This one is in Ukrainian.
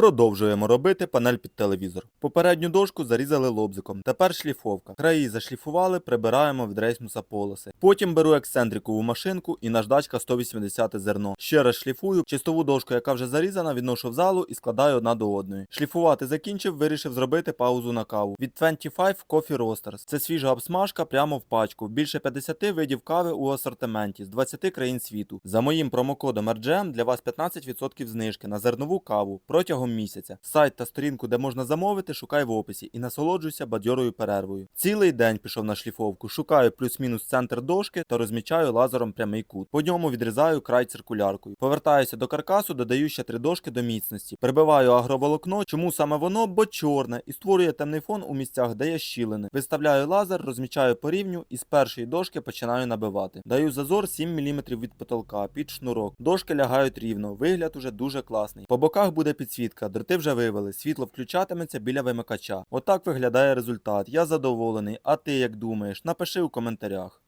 Продовжуємо робити панель під телевізор. Попередню дошку зарізали лобзиком. Тепер шліфовка. Краї зашліфували, прибираємо від рейсмуса полоси. Потім беру ексцентрикову машинку і наждачка 180 зерно. Ще раз шліфую. Чистову дошку, яка вже зарізана, відношу в залу і складаю одна до одної. Шліфувати закінчив, вирішив зробити паузу на каву. Від 25 Coffee Roasters. Це свіжа обсмажка прямо в пачку. Більше 50 видів кави у асортименті з 20 країн світу. За моїм промокодом RGM для вас 15% знижки на зернову каву протягом місяця. Сайт та сторінку, де можна замовити, шукай в описі і насолоджуйся бадьорою перервою. Цілий день пішов на шліфовку, шукаю плюс-мінус центр дошки та розмічаю лазером прямий кут. По ньому відрізаю край циркуляркою. Повертаюся до каркасу, додаю ще три дошки до міцності. Прибиваю агроволокно. Чому саме воно? Бо чорне і створює темний фон у місцях, де є щілини. Виставляю лазер, розмічаю по рівню і з першої дошки починаю набивати. Даю зазор 7 мм від потолка під шнурок. Дошки лягають рівно. Вигляд уже дуже класний. По боках буде підсвітка, дроти вже вивели. Світло включатиметься біля вимикача. Отак виглядає результат. Я задоволений. А ти як думаєш? Напиши у коментарях.